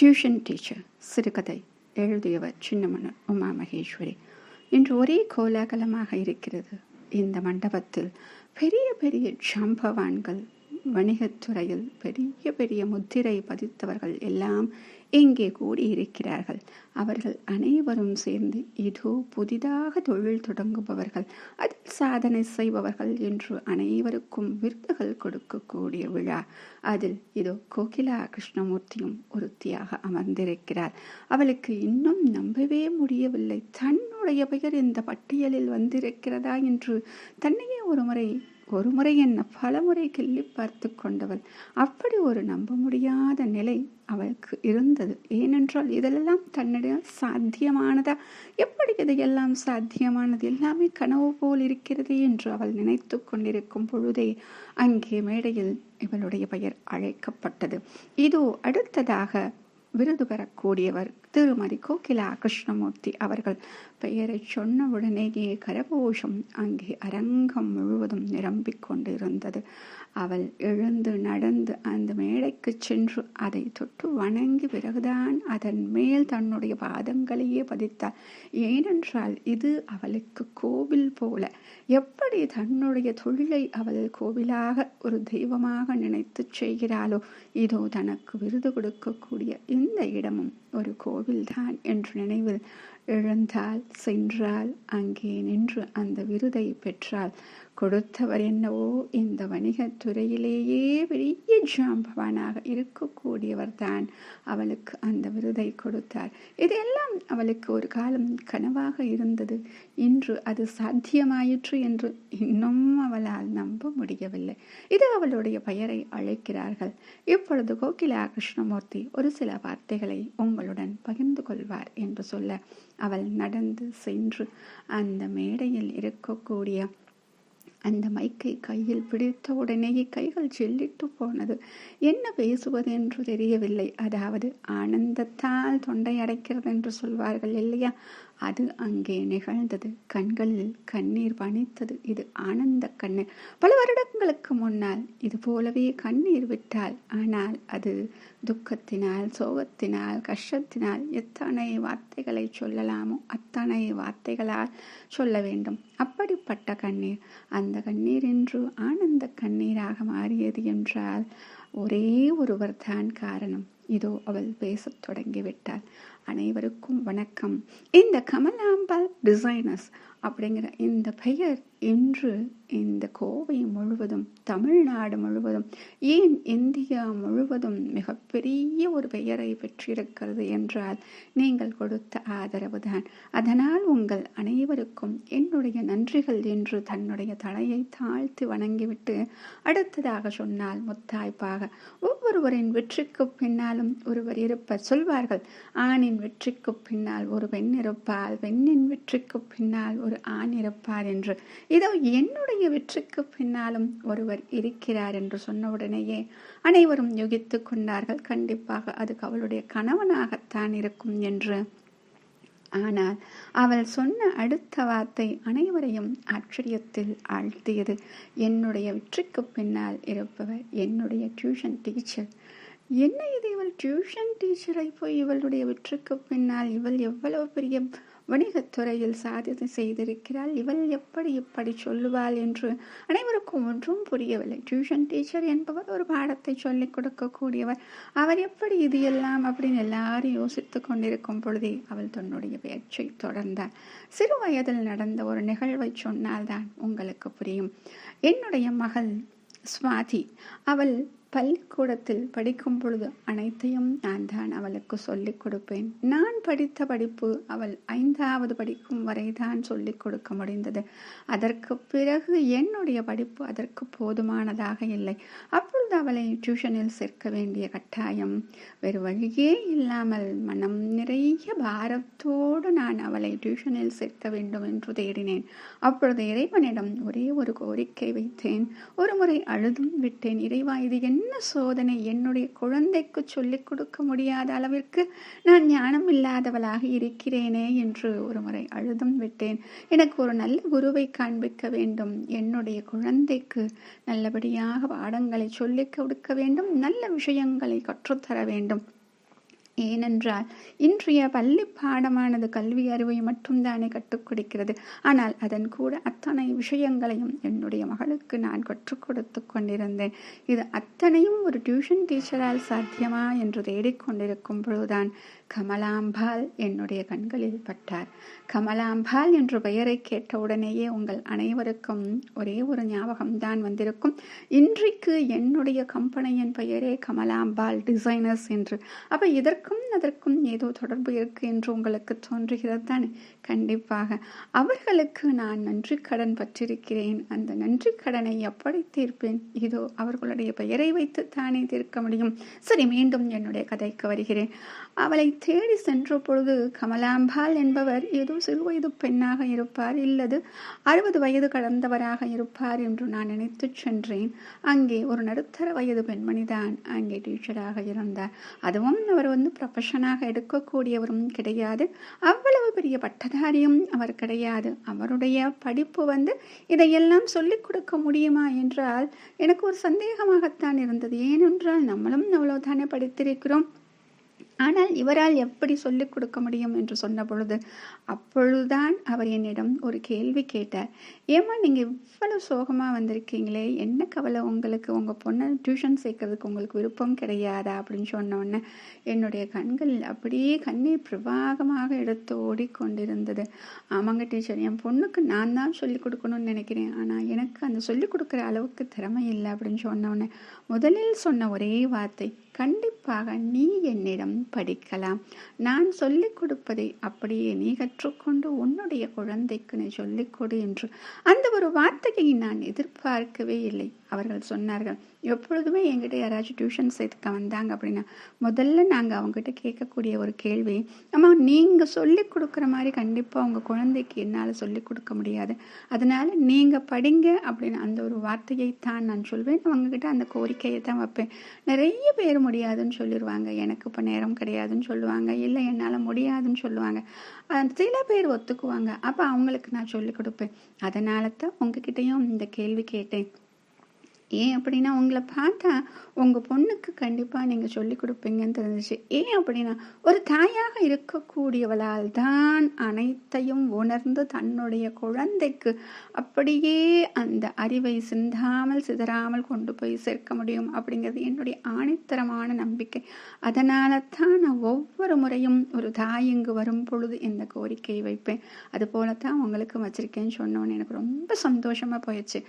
Tuition teacher சிறுகதை எழுதியவர் சின்னமணர் உமா மகேஸ்வரி இன்று ஒரே கோலாகலமாக இருக்கிறது. இந்த மண்டபத்தில் பெரிய பெரிய ஜம்பவான்கள் வணிகத்துறையில் பெரிய பெரிய முத்திரை பதித்தவர்கள் எல்லாம் இங்கே கூடியிருக்கிறார்கள். அவர்கள் அனைவரும் சேர்ந்து இதோ புதிதாக தொழில் தொடங்குபவர்கள் அதில் சாதனை செய்பவர்கள் என்று அனைவருக்கும் விருதுகள் கொடுக்கக்கூடிய விழா. அதில் இதோ கோகிலா கிருஷ்ணமூர்த்தியும் ஒருத்தியாக அமர்ந்திருக்கிறார். அவளுக்கு இன்னும் நம்பவே முடியவில்லை. தன்னுடைய பெயர் இந்த பட்டியலில் வந்திருக்கிறதா என்று தன்னையே ஒரு ஒரு முறை என்ன பலமுறை கிள்ளி பார்த்து கொண்டவள். அப்படி ஒரு நம்ப முடியாத நிலை அவளுக்கு இருந்தது. ஏனென்றால் இதெல்லாம் தன்னிடம் சாத்தியமானதா? எப்படி இதையெல்லாம் சாத்தியமானது? எல்லாமே கனவு போல் இருக்கிறது என்று அவள் நினைத்து கொண்டிருக்கும் பொழுதே அங்கே மேடையில் இவளுடைய பெயர் அழைக்கப்பட்டது. இதோ அடுத்ததாக விருது பெறக்கூடியவர் திருமதி கோகிலா கிருஷ்ணமூர்த்தி அவர்கள் பெயரை சொன்ன உடனேயே கரகோஷம் அங்கே அரங்கம் முழுவதும் நிரம்பிக் கொண்டிருந்தது. அவள் எழுந்து நடந்து அந்த மேடைக்கு சென்று அதை தொட்டு வணங்கி பிறகுதான் அதன் மேல் தன்னுடைய பாதங்களையே பதித்தாள். ஏனென்றால் இது அவளுக்கு கோவில் போல. எப்படி தன்னுடைய தொழிலை அவள் கோவிலாக ஒரு தெய்வமாக நினைத்து செய்கிறாளோ இதோ தனக்கு விருது கொடுக்கக்கூடிய இந்த இடமும் ஒரு கோவில் கோவில்தான் என்ற நினைவில் எழுந்தால் சென்றால் அங்கே நின்று அந்த விருதை பெற்றால் கொடுத்தவர் என்னவோ இந்த வணிகத்துறையிலேயே பெரிய ஜாம்பவானாக இருக்கக்கூடியவர் தான் அவளுக்கு அந்த விருதை கொடுத்தார். இதெல்லாம் அவளுக்கு ஒரு காலம் கனவாக இருந்தது. இன்று அது சாத்தியமாயிற்று என்று இன்னும் அவளால் நம்ப முடியவில்லை. இது அவளுடைய பெயரை அழைக்கிறார்கள். இப்பொழுது கோகிலா கிருஷ்ணமூர்த்தி ஒரு சில வார்த்தைகளை உங்களுடன் பகிர்ந்து கொள்வார் என்று சொல்ல அவள் நடந்து சென்று அந்த மேடையில் இருக்கக்கூடிய அந்த மைக்கை கையில் பிடித்த உடனேயே கைகள் செல்லிட்டு போனது. என்ன பேசுவது என்று தெரியவில்லை. அதாவது ஆனந்தத்தால் தொண்டை அடைக்கிறது என்று சொல்வார்கள் இல்லையா? அது அங்கே நிகழ்ந்தது. கண்களில் கண்ணீர் பணித்தது. இது ஆனந்த கண்ணீர். பல வருடங்களுக்கு முன்னால் இது போலவே கண்ணீர் விட்டால் ஆனால் அது துக்கத்தினால் சோகத்தினால் கஷ்டத்தினால் எத்தனை வார்த்தைகளை சொல்லலாமோ அத்தனை வார்த்தைகளால் சொல்ல வேண்டும். அப்படிப்பட்ட கண்ணீர் அந்த கண்ணீர் என்று ஆனந்த கண்ணீராக மாறியது என்றால் ஒரே ஒருவர் தான் காரணம். இதோ அவள் பேசத் தொடங்கிவிட்டாள். அனைவருக்கும் வணக்கம். இந்த கமலாம்பாள் டிசைனர்ஸ் அப்படிங்கிற இந்த பெயர் இன்று இந்த கோ முழுவதும் தமிழ்நாடு முழுவதும் ஏன் இந்தியா முழுவதும் மிகப்பெரிய ஒரு பெயரை பெற்றிருக்கிறது என்றால் நீங்கள் கொடுத்த ஆதரவு தான். அதனால் உங்கள் அனைவருக்கும் என்னுடைய நன்றிகள் என்று தன்னுடைய தலையை தாழ்த்தி வணங்கிவிட்டு அடுத்ததாக சொன்னால் முத்தாய்ப்பாக ஒவ்வொருவரின் வெற்றிக்கு பின்னாலும் ஒருவர் இருப்பர் சொல்வார்கள் ஆணின் வெற்றிக்கு பின்னால் ஒரு பெண் இருப்பாள் பெண்ணின் வெற்றிக்கு பின்னால் ஒரு ஆண் இருப்பார் என்று. இதோ என்னுடைய வெற்றிக்கு பின்னாலும் ஒருவர் இருக்கிறார் என்று சொன்ன உடனேயே அனைவரும் யுகித்து கொண்டார்கள். கண்டிப்பாக அது அவளுடைய கணவனாகத்தான் இருக்கும் என்று. ஆனால் அவள் சொன்ன அடுத்த வார்த்தை அனைவரையும் ஆச்சரியத்தில் ஆழ்த்தியது. என்னுடைய வெற்றிக்கு பின்னால் இருப்பவர் என்னுடைய டியூஷன் டீச்சர் என்ன இது இவள் டியூஷன் டீச்சரை போய் இவளுடைய வெற்றிக்கு பின்னால் இவள் எவ்வளவு பெரிய வணிகத்துறையில் சாதனை செய்திருக்கிறாள். இவள் எப்படி இப்படி சொல்லுவாள் என்று அனைவருக்கும் ஒன்றும் புரியவில்லை. டியூஷன் டீச்சர் என்பவர் ஒரு பாடத்தை சொல்லிக் கொடுக்கக்கூடியவர். அவர் எப்படி இது எல்லாம் அப்படின்னு எல்லாரும் யோசித்து கொண்டிருக்கும் பொழுதே அவள் தன்னுடைய பேச்சை தொடர்ந்தாள். சிறு வயதில் நடந்த ஒரு நிகழ்வை சொன்னால்தான் உங்களுக்கு புரியும். என்னுடைய மகள் ஸ்வாதி அவள் பள்ளிக்கூடத்தில் படிக்கும் பொழுது அனைத்தையும் நான் தான் அவளுக்கு சொல்லிக் கொடுப்பேன். நான் படித்த படிப்பு அவள் ஐந்தாவது படிக்கும் வரை தான் சொல்லிக் கொடுக்க முடிந்தது. அதற்கு பிறகு என்னுடைய படிப்பு அதற்கு போதுமானதாக இல்லை. அப்பொழுது அவளை டியூஷனில் சேர்க்க வேண்டிய கட்டாயம். வேறு வழியே இல்லாமல் மனம் நிறைய பாரத்தோடு நான் அவளை டியூஷனில் சேர்க்க வேண்டும் என்று தேடினேன். அப்பொழுது இறைவனிடம் ஒரே ஒரு கோரிக்கை வைத்தேன். ஒரு முறை அழுதும் விட்டேன். இறைவா இது என்ன சோதனை? என்னுடைய குழந்தைக்கு சொல்லிக் கொடுக்க முடியாத அளவிற்கு நான் ஞானம் இல்லாதவளாக இருக்கிறேனே என்று ஒரு முறை அழுதும் விட்டேன். எனக்கு ஒரு நல்ல குருவை காண்பிக்க வேண்டும். என்னுடைய குழந்தைக்கு நல்லபடியாக பாடங்களை சொல்லிக் கொடுக்க வேண்டும் நல்ல விஷயங்களை கற்றுத்தர வேண்டும். ஏனென்றால் இன்றைய பள்ளி பாடமானது கல்வி அறிவை மட்டும்தானே கற்றுக் கொடுக்கிறது. ஆனால் அதன் கூட அத்தனை விஷயங்களையும் என்னுடைய மகளுக்கு நான் கற்றுக் கொடுத்து கொண்டிருந்தேன். இது அத்தனையும் ஒரு டியூஷன் டீச்சரால் சாத்தியமா என்று தேடிக்கொண்டிருக்கும் பொழுதுதான் கமலாம்பாள் என்னுடைய கண்களில் பட்டார். கமலாம்பாள் என்ற பெயரை கேட்ட உடனேயே உங்கள் அனைவருக்கும் ஒரே ஒரு ஞாபகம்தான் வந்திருக்கும். இன்றைக்கு என்னுடைய கம்பெனியின் பெயரே கமலாம்பாள் டிசைனர்ஸ் என்று. அப்போ இதற்கும் அதற்கும் ஏதோ தொடர்பு இருக்கு என்று உங்களுக்கு தோன்றுகிறது தானே? கண்டிப்பாக. அவர்களுக்கு நான் நன்றி கடன் பற்றிருக்கிறேன். அந்த நன்றி கடனை எப்படி தீர்ப்பேன்? இதோ அவர்களுடைய பெயரை வைத்து தானே தீர்க்க முடியும். சரி மீண்டும் என்னுடைய கதைக்கு வருகிறேன். அவளை தேடி சென்ற பொழுது கமலாம்பாள் என்பவர் ஏதோ சிறுவயது பெண்ணாக இருப்பார் இல்லது அறுபது வயது கடந்தவராக இருப்பார் என்று நான் நினைத்து சென்றேன். அங்கே ஒரு நடுத்தர வயது பெண்மணிதான் அங்கே டீச்சராக இருந்தார். அதுவும் அவர் வந்து ப்ரொஃபஷனாக எடுக்கக்கூடியவரும் கிடையாது. அவ்வளவு பெரிய பட்டதாரியும் அவர் கிடையாது. அவருடைய படிப்பு வந்து இதையெல்லாம் சொல்லிக் கொடுக்க முடியுமா என்றால் எனக்கு ஒரு சந்தேகமாகத்தான் இருந்தது. ஏனென்றால் நம்மளும் அவ்வளவுதானே படித்திருக்கிறோம். ஆனால் இவரால் எப்படி சொல்லிக் கொடுக்க முடியும் என்று சொன்ன பொழுது அப்பொழுதுதான் அவர் என்னிடம் ஒரு கேள்வி கேட்டார். ஏமா நீங்கள் இவ்வளவு சோகமாக வந்திருக்கீங்களே? என்ன கவலை? உங்களுக்கு உங்கள் பொண்ணை டியூஷன் சேர்க்கறதுக்கு உங்களுக்கு விருப்பம் கிடையாதா? அப்படின்னு சொன்னோடனே என்னுடைய கண்கள் அப்படியே கண்ணீர் பிரவாகமாக எடுத்து ஓடிக்கொண்டிருந்தது. ஆமாங்க டீச்சர் என் பொண்ணுக்கு நான் தான் சொல்லிக் கொடுக்கணும்னு நினைக்கிறேன். ஆனால் எனக்கு அந்த சொல்லிக் கொடுக்குற அளவுக்கு திறமை இல்லை. அப்படின்னு சொன்னோடனே முதலில் சொன்ன ஒரே வார்த்தை கண்டிப்பாக நீ என்னிடம் படிக்கலாம். நான் சொல்லிக் கொடுப்பதை அப்படியே நீ கற்றுக்கொண்டு உன்னுடைய குழந்தைக்கு நீ சொல்லிக் கொடு என்று அந்த ஒரு வார்த்தையை நான் எதிர்பார்க்கவே இல்லை. அவர்கள் சொன்னார்கள் எப்பொழுதுமே என்கிட்ட யாராச்சும் டியூஷன் சேர்த்துக்க வந்தாங்க அப்படின்னா முதல்ல நாங்கள் அவங்ககிட்ட கேட்கக்கூடிய ஒரு கேள்வி அம்மா நீங்கள் சொல்லிக் கொடுக்குற மாதிரி கண்டிப்பாக உங்கள் குழந்தைக்கு என்னால் சொல்லிக் கொடுக்க முடியாது. அதனால் நீங்கள் படிங்க அப்படின்னு அந்த ஒரு வார்த்தையை தான் நான் சொல்வேன். அவங்கக்கிட்ட அந்த கோரிக்கையை தான் வைப்பேன். நிறைய பேர் முடியாதுன்னு சொல்லிடுவாங்க எனக்கு இப்போ நேரம் கிடையாதுன்னு சொல்லுவாங்க. இல்லை என்னால் முடியாதுன்னு சொல்லுவாங்க. சில பேர் ஒத்துக்குவாங்க. அப்போ அவங்களுக்கு நான் சொல்லிக் கொடுப்பேன். அதனால தான் உங்ககிட்டயும் இந்த கேள்வி கேட்டேன். ஏன் அப்படின்னா உங்களை பார்த்தா உங்கள் பொண்ணுக்கு கண்டிப்பாக நீங்கள் சொல்லி கொடுப்பீங்கன்னு தெரிஞ்சிச்சு. ஏன் அப்படின்னா ஒரு தாயாக இருக்கக்கூடியவளால் தான் அனைத்தையும் உணர்ந்து தன்னுடைய குழந்தைக்கு அப்படியே அந்த அறிவை சிந்தாமல் சிதறாமல் கொண்டு போய் சேர்க்க முடியும் அப்படிங்கிறது என்னுடைய ஆணித்தரமான நம்பிக்கை. அதனால தான் நான் ஒவ்வொரு முறையும் ஒரு தாய் இங்கு வரும் பொழுது இந்த கோரிக்கையை வைப்பேன். அது தான் உங்களுக்கு வச்சிருக்கேன்னு சொன்னோன்னு எனக்கு ரொம்ப சந்தோஷமாக போயிடுச்சு.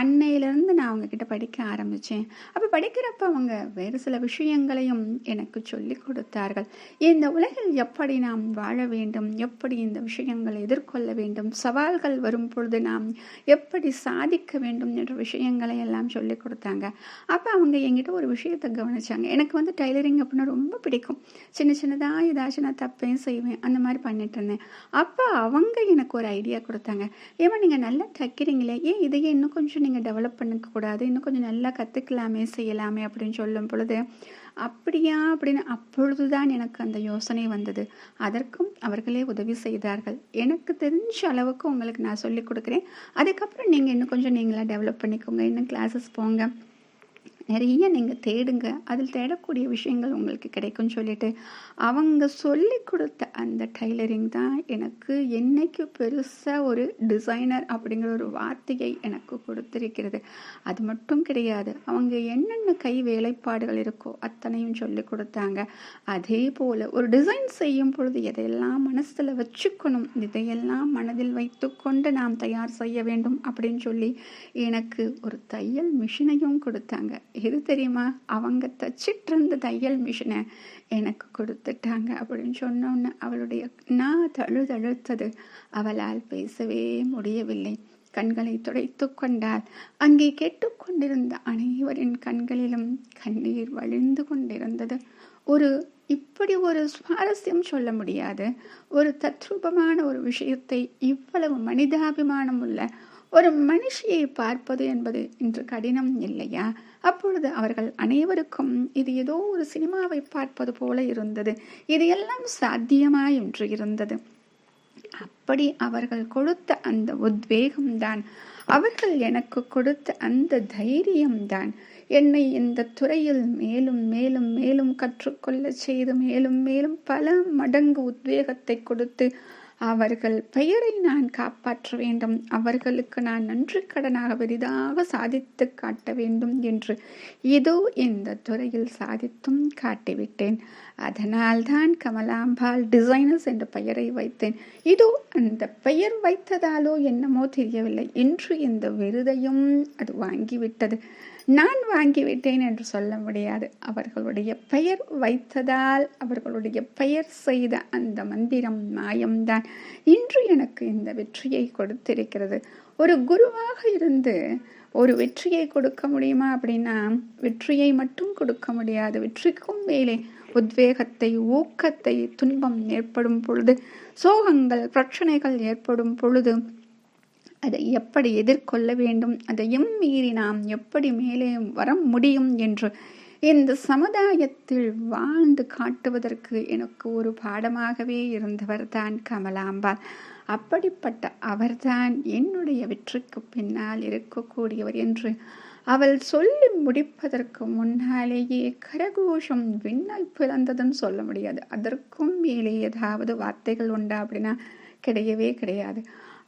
அன்னையிலேருந்து நான் அவங்கக்கிட்ட படிக்க ஆரம்பித்தேன் அப்போ படிக்கிறப்ப அவங்க வேறு சில விஷயங்களையும் எனக்கு சொல்லி கொடுத்தார்கள். இந்த உலகில் எப்படி நாம் வாழ வேண்டும்? எப்படி இந்த விஷயங்களை எதிர்கொள்ள வேண்டும்? சவால்கள் வரும் பொழுது நாம் எப்படி சாதிக்க வேண்டும் என்ற விஷயங்களை எல்லாம் சொல்லி கொடுத்தாங்க. அப்போ அவங்க என்கிட்ட ஒரு விஷயத்தை கவனிச்சாங்க. எனக்கு வந்து டைலரிங் அப்படின்னா ரொம்ப பிடிக்கும். சின்ன சின்னதாக ஏதாச்சும் நான் தப்பேன் செய்வேன் அந்த மாதிரி பண்ணிட்டு இருந்தேன். அப்போ அவங்க எனக்கு ஒரு ஐடியா கொடுத்தாங்க. ஏமா நீங்கள் நல்லா தைக்கிறீங்களே. ஏன் இதையே இன்னும் கொஞ்சம் நீங்கள் டெவலப் பண்ணக்கூடாது இன்னும் கொஞ்சம் நல்லா கற்றுக்கலாமே செய்யலாமே அப்படின்னு சொல்லும் பொழுது அப்படியா? அப்படின்னு அப்பொழுதுதான் எனக்கு அந்த யோசனை வந்தது. அதற்கும் அவர்களே உதவி செய்தார்கள். எனக்கு தெரிஞ்ச அளவுக்கு உங்களுக்கு நான் சொல்லிக் கொடுக்குறேன். அதுக்கப்புறம் நீங்கள் இன்னும் கொஞ்சம் நீங்களாக டெவலப் பண்ணிக்கோங்க. இன்னும் கிளாஸஸ் போங்க. நிறைய நீங்கள் தேடுங்க. அதில் தேடக்கூடிய விஷயங்கள் உங்களுக்கு கிடைக்கும்னு சொல்லிட்டு அவங்க சொல்லி கொடுத்த அந்த டைலரிங் தான் எனக்கு என்னைக்கு பெருசாக ஒரு டிசைனர் அப்படிங்கிற ஒரு வார்த்தையை எனக்கு கொடுத்திருக்கிறது. அது மட்டும் கிடையாது. அவங்க என்னென்ன கை வேலைப்பாடுகள் இருக்கோ அத்தனையும் சொல்லி கொடுத்தாங்க. அதே போல் ஒரு டிசைன் செய்யும் பொழுது எதையெல்லாம் மனசில் வச்சுக்கணும் இதையெல்லாம் மனதில் வைத்துக்கொண்டு நாம் தயார் செய்ய வேண்டும் அப்படின்னு சொல்லி எனக்கு ஒரு தையல் மிஷினையும் கொடுத்தாங்க. எது தெரியுமா? அவங்க தச்சிட்டு இருந்த தையல் மிஷினை எனக்கு கொடுத்துட்டாங்க அப்படின்னு சொன்னோன்னு அவளுடைய நான் தழுதழுத்தது. அவளால் பேசவே முடியவில்லை. கண்களை துடைத்து கொண்டால் அங்கே கேட்டுக்கொண்டிருந்த அனைவரின் கண்களிலும் கண்ணீர் வழிந்து கொண்டிருந்தது. ஒரு இப்படி ஒரு சுவாரஸ்யம் சொல்ல முடியாது. ஒரு தத்ரூபமான ஒரு விஷயத்தை இவ்வளவு மனிதாபிமானம் உள்ள ஒரு மனுஷியை பார்ப்பது என்பது இன்று கடினம் இல்லையா? அப்பொழுது அவர்கள் அனைவருக்கும் இது ஏதோ ஒரு சினிமாவை பார்ப்பது போல இருந்தது. இது எல்லாம் சாத்தியமா என்று இருந்தது. அப்படி அவர்கள் கொடுத்த அந்த உத்வேகம்தான். அவர்கள் எனக்கு கொடுத்த அந்த தைரியம்தான். என்னை இந்த துறையில் மேலும் மேலும் மேலும் கற்றுக்கொள்ள செய்து மேலும் மேலும் பல மடங்கு உத்வேகத்தை கொடுத்து அவர்கள் பெயரை நான் காப்பாற்ற வேண்டும். அவர்களுக்கு நான் நன்றி கடனாக பெரிதாக சாதித்து காட்ட வேண்டும் என்று இதோ இந்த துறையில் சாதித்தும் காட்டிவிட்டேன். அதனால்தான் கமலாம்பாள் டிசைனர்ஸ் என்ற பெயரை வைத்தேன். இதோ அந்த பெயர் வைத்ததாலோ என்னமோ தெரியவில்லை. இன்று இந்த விருதையும் அது வாங்கிவிட்டது. நான் வாங்கிவிட்டேன் என்று சொல்ல முடியாது. அவர்களுடைய பெயர் வைத்ததால் அவர்களுடைய பெயர் செய்த அந்த மந்திரம் மாயம்தான். இன்று எனக்கு இந்த வெற்றியை கொடுத்திருக்கிறது. ஒரு குருவாக இருந்து ஒரு வெற்றியை கொடுக்க முடியுமா அப்படின்னா வெற்றியை மட்டும் கொடுக்க முடியாது. வெற்றிக்கும் மேலே உத்வேகத்தை ஊக்கத்தை துன்பம் ஏற்படும் பொழுது சோகங்கள் பிரச்சனைகள் ஏற்படும் பொழுது அதை எப்படி எதிர்கொள்ள வேண்டும்? அதையும் மீறி நாம் எப்படி மேலே வர முடியும் என்று இந்த சமுதாயத்தில் வாழ்ந்து காட்டுவதற்கு எனக்கு ஒரு பாடமாகவே இருந்தவர் தான் கமலாம்பாள். அப்படிப்பட்ட அவர்தான் என்னுடைய வெற்றிக்கு பின்னால் இருக்கக்கூடியவர் என்று அவள் சொல்லி முடிப்பதற்கு முன்னாலேயே கரகோஷம் விண்ணல் பிறந்ததுன்னு சொல்ல முடியாது. அதற்கும் மேலே ஏதாவது வார்த்தைகள் உண்டா அப்படின்னா கிடையவே கிடையாது.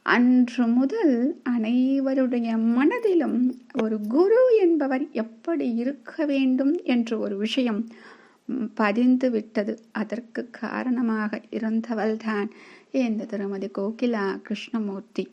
அன்று முதல் அனைவருடைய மனதிலும் ஒரு குரு என்பவர் எப்படி இருக்க வேண்டும் என்ற ஒரு விஷயம் பதிந்து விட்டது. அதற்கு காரணமாக இருந்தவள்தான் இந்த திருமதி கோகிலா கிருஷ்ணமூர்த்தி.